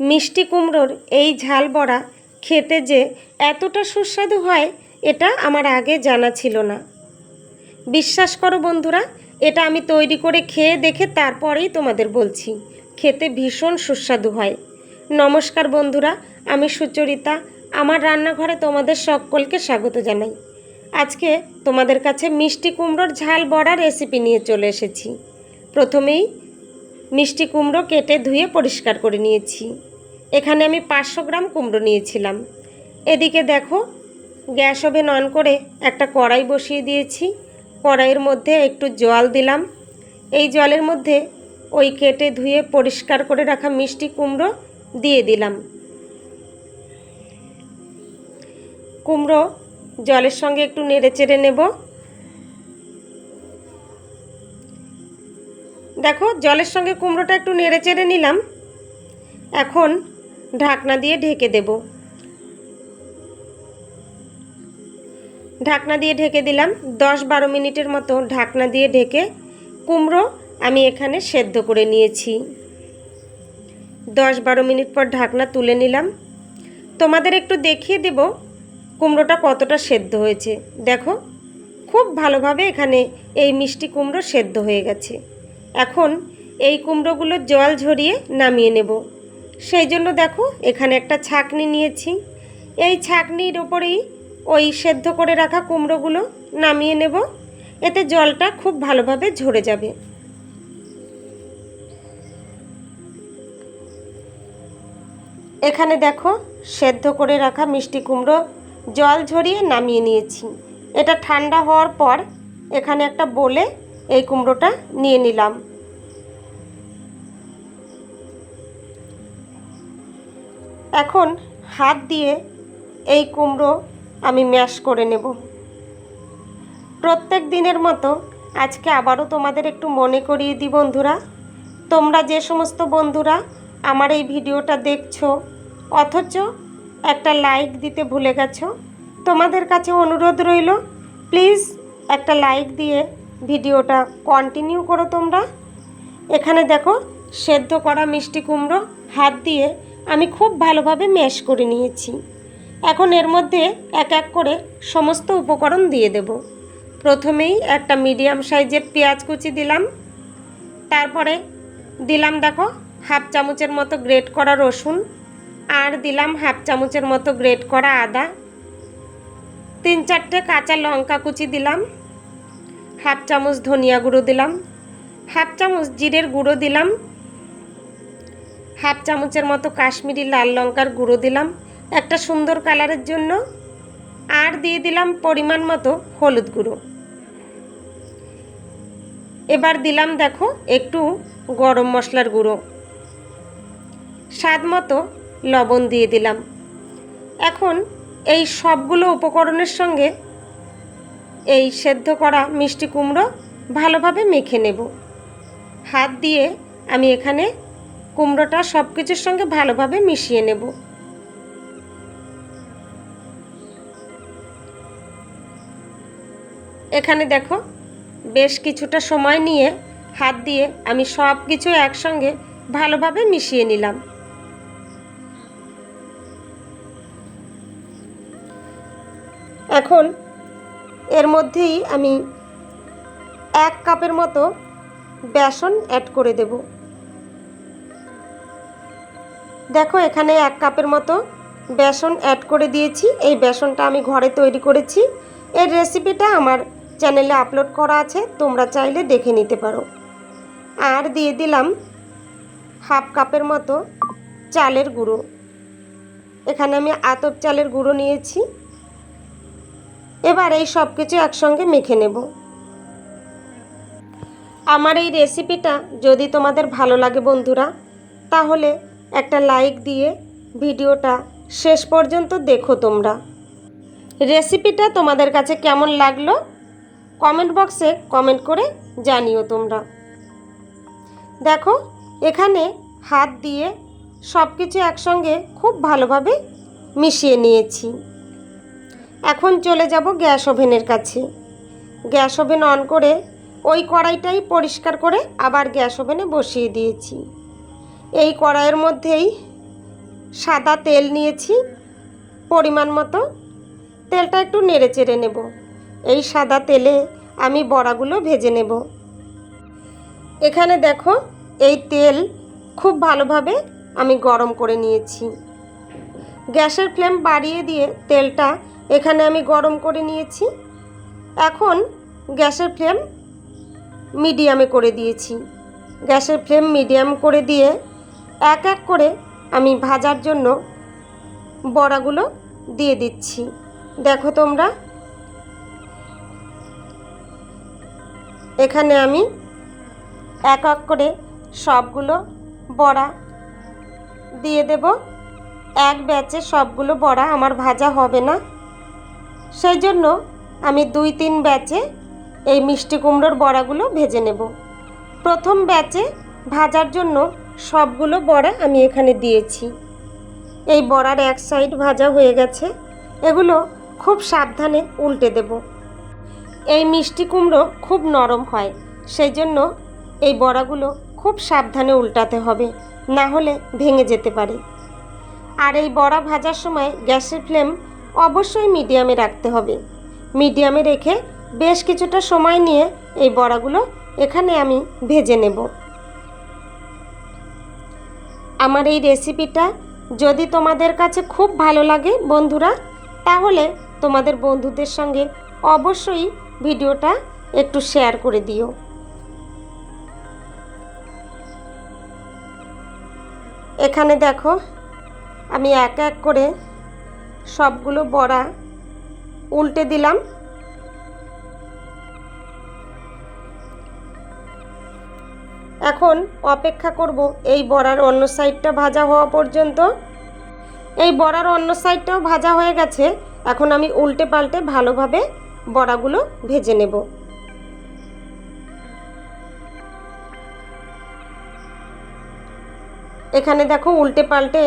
মিষ্টি কুমড়োর এই ঝাল বড়া খেতে যে এতটা সুস্বাদু হয়, এটা আমার আগে জানা ছিল না। বিশ্বাস করো বন্ধুরা, এটা আমি তৈরি করে খেয়ে দেখে তারপরেই তোমাদের বলছি, খেতে ভীষণ সুস্বাদু হয়। নমস্কার বন্ধুরা, আমি সুচরিতা, আমার রান্নাঘরে তোমাদের সকলকে স্বাগত জানাই। আজকে তোমাদের কাছে মিষ্টি কুমড়োর ঝাল বড়া রেসিপি নিয়ে চলে এসেছি। প্রথমেই মিষ্টি কুমড়ো কেটে ধুয়ে পরিষ্কার করে নিয়েছি। এখানে আমি পাঁচশো গ্রাম কুমড়ো নিয়েছিলাম। এদিকে দেখো, গ্যাস ওভেন অন করে একটা কড়াই বসিয়ে দিয়েছি। কড়াইয়ের মধ্যে একটু জল দিলাম। এই জলের মধ্যে ওই কেটে ধুয়ে পরিষ্কার করে রাখা মিষ্টি কুমড়ো দিয়ে দিলাম। কুমড়ো জলের সঙ্গে একটু নেড়ে চেড়ে নেব। দেখো, জলের সঙ্গে কুমড়োটা একটু নেড়ে চেড়ে নিলাম। এখন ঢাকনা দিয়ে ঢেকে দেব। ঢাকনা দিয়ে ঢেকে দিলাম। দশ বারো মিনিটের মতো ঢাকনা দিয়ে ঢেকে কুমড়ো আমি এখানে সেদ্ধ করে নিয়েছি। দশ বারো মিনিট পর ঢাকনা তুলে নিলাম। তোমাদের একটু দেখিয়ে দেব কুমড়োটা কতটা সেদ্ধ হয়েছে। দেখো, খুব ভালোভাবে এখানে এই মিষ্টি কুমড়ো সেদ্ধ হয়ে গেছে। এখন এই কুমড়োগুলো জল ঝরিয়ে নামিয়ে নেব। সেই জন্য দেখো, এখানে একটা ছাকনি নিয়েছি। এই ছাকনির ওপরেই ওই সেদ্ধ করে রাখা কুমড়োগুলো নামিয়ে নেব। এতে জলটা খুব ভালোভাবে ঝরে যাবে। এখানে দেখো, সেদ্ধ করে রাখা মিষ্টি কুমড়ো জল ঝরিয়ে নামিয়ে নিয়েছি। এটা ঠান্ডা হওয়ার পর এখানে একটা বলে এই কুমড়োটা নিয়ে নিলাম। এখন হাত দিয়ে এই কুমড়ো আমি ম্যাশ করে নেব। প্রত্যেক দিনের মতো আজকে আবারও তোমাদের একটু মনে করিয়ে দিই বন্ধুরা। তোমরা যে সমস্ত বন্ধুরা আমার এই ভিডিওটা দেখছ, অথচ একটা লাইক দিতে ভুলে গেছো, তোমাদের কাছে অনুরোধ রইল, প্লিজ একটা লাইক দিয়ে ভিডিওটা কন্টিনিউ করো তোমরা। এখানে দেখো সেদ্ধ করা মিষ্টি কুমড়ো, হাত দিয়ে আমি খুব ভালোভাবে ম্যাশ করে নিয়েছি। এখন এর মধ্যে এক এক করে সমস্ত উপকরণ দিয়ে দেব। প্রথমেই একটা মিডিয়াম সাইজের পেঁয়াজ কুচি দিলাম। তারপরে দিলাম দেখো হাফ চামচের মতো গ্রেট করা রসুন আর দিলাম হাফ চামচের মতো গ্রেট করা আদা। তিন চারটে কাঁচা লঙ্কা কুচি দিলাম। হাফ চামচ ধনিয়া গুঁড়ো দিলাম। হাফ চামচ জিরের গুঁড়ো দিলাম। হাফ চামচের মতো কাশ্মীরি লাল লঙ্কার গুঁড়ো দিলাম, একটা সুন্দর কালারের জন্য, আর দিয়ে দিলাম পরিমাণ মতো হলুদ গুঁড়ো। এবার দিলাম দেখো একটু গরম মশলার গুঁড়ো। স্বাদ মতো লবণ দিয়ে দিলাম। এখন এই সবগুলো উপকরণের সঙ্গে এই সেদ্ধ করা মিষ্টি কুমড়ো ভালোভাবে মেখে নেব। হাত দিয়ে আমি এখানে কুমড়োটা সব কিছুর সঙ্গে ভালোভাবে মিশিয়ে নেব। এখানে দেখো, বেশ কিছুটা সময় নিয়ে হাত দিয়ে আমি সব কিছু একসঙ্গে ভালোভাবে মিশিয়ে নিলাম। এখন এর মধ্যেই আমি এক কাপের মতো বেসন অ্যাড করে দেব। দেখো, এখানে এক কাপের মতো বেসন অ্যাড করে দিয়েছি। এই বেসনটা আমি ঘরে তৈরি করেছি। এর রেসিপিটা আমার চ্যানেলে আপলোড করা আছে, তোমরা চাইলে দেখে নিতে পারো। আর দিয়ে দিলাম হাফ কাপের মতো চালের গুঁড়ো। এখানে আমি আতপ চালের গুঁড়ো নিয়েছি। এবার এই সব কিছু একসঙ্গে মেখে নেব। আমার এই রেসিপিটা যদি তোমাদের ভালো লাগে বন্ধুরা, তাহলে একটা লাইক দিয়ে ভিডিওটা শেষ পর্যন্ত দেখো তোমরা। রেসিপিটা তোমাদের কাছে কেমন লাগল? কমেন্ট বক্সে কমেন্ট করে জানিও তোমরা। দেখো, এখানে হাত দিয়ে সব কিছু একসঙ্গে খুব ভালোভাবে মিশিয়ে নিয়েছি। এখন চলে যাব গ্যাস ওভেনের কাছে। গ্যাস ওভেন অন করে ওই কড়াইটাই পরিষ্কার করে আবার গ্যাস ওভেনে বসিয়ে দিয়েছি। এই কড়াইয়ের মধ্যেই সাদা তেল নিয়েছি পরিমাণ মতো। তেলটা একটু নেড়ে চেড়ে নেব। এই সাদা তেলে আমি বড়াগুলো ভেজে নেব। এখানে দেখো, এই তেল খুব ভালোভাবে আমি গরম করে নিয়েছি। গ্যাসের ফ্লেম বাড়িয়ে দিয়ে তেলটা এখানে আমি গরম করে নিয়েছি। এখন গ্যাসের ফ্লেম মিডিয়ামে করে দিয়েছি। গ্যাসের ফ্লেম মিডিয়াম করে দিয়ে এক এক করে আমি ভাজার জন্য বড়াগুলো দিয়ে দিচ্ছি। দেখো তোমরা। এখানে আমি এক এক করে সবগুলো বড়া দিয়ে দেব। এক ব্যাচে সবগুলো বড়া আমার ভাজা হবে না। সেই জন্য আমি দুই তিন ব্যাচে এই মিষ্টি কুমড়োর বড়াগুলো ভেজে নেব। প্রথম ব্যাচে ভাজার জন্য সবগুলো বড়া আমি এখানে দিয়েছি। এই বড়ার এক সাইড ভাজা হয়ে গেছে। এগুলো খুব সাবধানে উল্টে দেব। এই মিষ্টি কুমড়ো খুব নরম হয়, সেই জন্য এই বড়াগুলো খুব সাবধানে উল্টাতে হবে, না হলে ভেঙে যেতে পারে। আর এই বড়া ভাজার সময় গ্যাসের ফ্লেম অবশ্যই মিডিয়ামে রাখতে হবে। মিডিয়ামে রেখে বেশ কিছুটা সময় নিয়ে এই বড়াগুলো এখানে আমি ভেজে নেব। আমার এই রেসিপিটা যদি তোমাদের কাছে খুব ভালো লাগে, বন্ধুরা, তাহলে তোমাদের বন্ধুদের সঙ্গে অবশ্যই ভিডিওটা একটু শেয়ার করে দিও। এখানে দেখো, আমি এক এক করে সবগুলো বড়া উল্টে দিলাম। এখন অপেক্ষা করব এই বড়ার অন্য সাইডটা ভাজা হওয়া পর্যন্ত। এই বড়ার অন্য সাইডটাও ভাজা হয়ে গেছে। এখন আমি উল্টে পাল্টে ভালোভাবে বড়াগুলো ভেজে নেব। এখানে দেখো উল্টে পাল্টে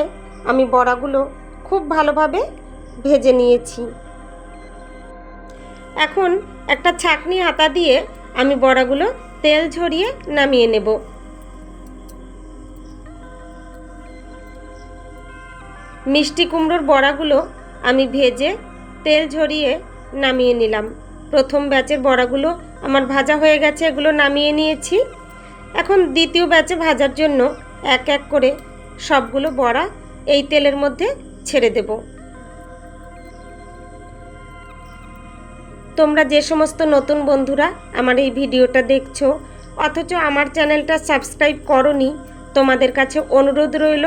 আমি বড়াগুলো খুব ভালোভাবে ভেজে নিয়েছি। এখন একটা ছাকনি হাতা দিয়ে আমি বড়াগুলো তেল ঝরিয়ে নামিয়ে নেব। মিষ্টি কুমড়োর বড়াগুলো আমি ভেজে তেল ঝরিয়ে নামিয়ে নিলাম। প্রথম ব্যাচের বড়াগুলো আমার ভাজা হয়ে গেছে, এগুলো নামিয়ে নিয়েছি। এখন দ্বিতীয় ব্যাচে ভাজার জন্য এক এক করে সবগুলো বড়া এই তেলের মধ্যে ছেড়ে দেব। তোমরা যে সমস্ত নতুন বন্ধুরা আমার এই ভিডিওটা দেখছ, অথচ আমার চ্যানেলটা সাবস্ক্রাইব করনি, তোমাদের কাছে অনুরোধ রইল,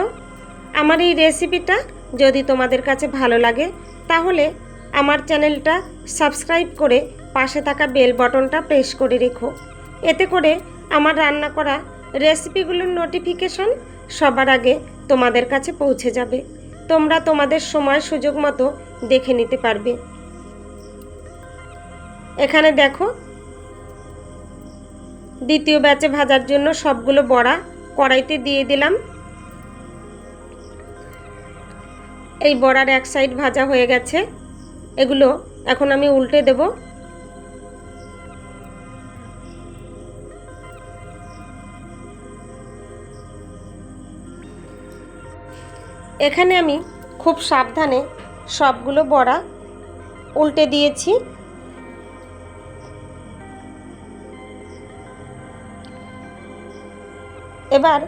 আমার এই রেসিপিটা যদি তোমাদের কাছে ভালো লাগে, তাহলে আমার চ্যানেলটা সাবস্ক্রাইব করে পাশে থাকা বেল বটনটা প্রেস করে রেখো। এতে করে আমার রান্না করা রেসিপিগুলোর নোটিফিকেশন সবার আগে তোমাদের কাছে পৌঁছে যাবে। তোমরা তোমাদের সময় সুযোগ মতো দেখে নিতে পারবে। এখানে দেখো। দ্বিতীয় ব্যাচে ভাজার জন্য সবগুলো বড়া কড়াইতে দিয়ে দিলাম। এই বড়ার এক সাইড ভাজা হয়ে গেছে। এগুলো এখন আমি উল্টে দেব। এখানে আমি খুব সাবধানে সবগুলো বড়া উল্টে দিয়েছি। এবার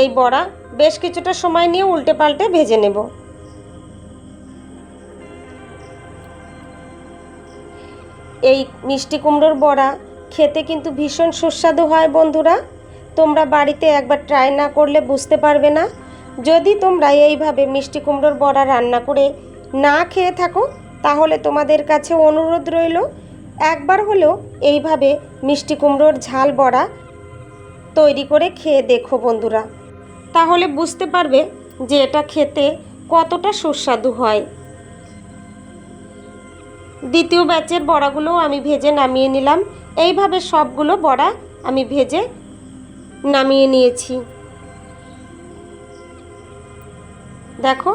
এই বড়া বেশ কিছুটা সময় নিয়ে উল্টে পাল্টে ভেজে নেব। এই মিষ্টি কুমড়োর বড়া খেতে কিন্তু ভীষণ সুস্বাদু হয় বন্ধুরা। তোমরা বাড়িতে একবার ট্রাই না করলে বুঝতে পারবে না। যদি তোমরা এইভাবে মিষ্টি কুমড়োর বড়া রান্না করে না খেয়ে থাকো, তাহলে তোমাদের কাছে অনুরোধ রইল, একবার হলেও এইভাবে মিষ্টি কুমড়োর ঝাল বড়া তৈরি করে খেয়ে দেখো বন্ধুরা। তাহলে বুঝতে পারবে যে এটা খেতে কতটা সুস্বাদু হয়। দ্বিতীয় ব্যাচের বড়াগুলোও আমি ভেজে নামিয়ে নিলাম। এইভাবে সবগুলো বড়া আমি ভেজে নামিয়ে নিয়েছি। দেখো,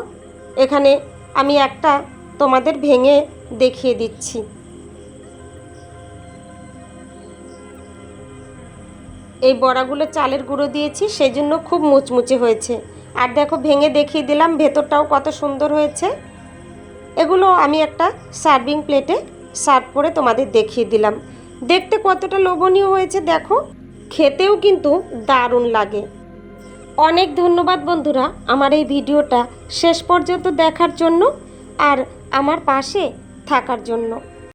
এখানে আমি একটা তোমাদের ভেঙে দেখিয়ে দিচ্ছি। এই বড়াগুলো চালের গুঁড়ো দিয়েছি সেই জন্য খুব মুচমুচে হয়েছে। আর দেখো, ভেঙে দেখিয়ে দিলাম, ভেতরটাও কত সুন্দর হয়েছে। এগুলো আমি একটা সার্ভিং প্লেটে সার্ভ করে তোমাদের দেখিয়ে দিলাম। দেখতে কতটা লোভনীয় হয়েছে, দেখো। খেতেও কিন্তু দারুণ লাগে। অনেক ধন্যবাদ বন্ধুরা আমার এই ভিডিওটা শেষ পর্যন্ত দেখার জন্য আর আমার পাশে থাকার জন্য।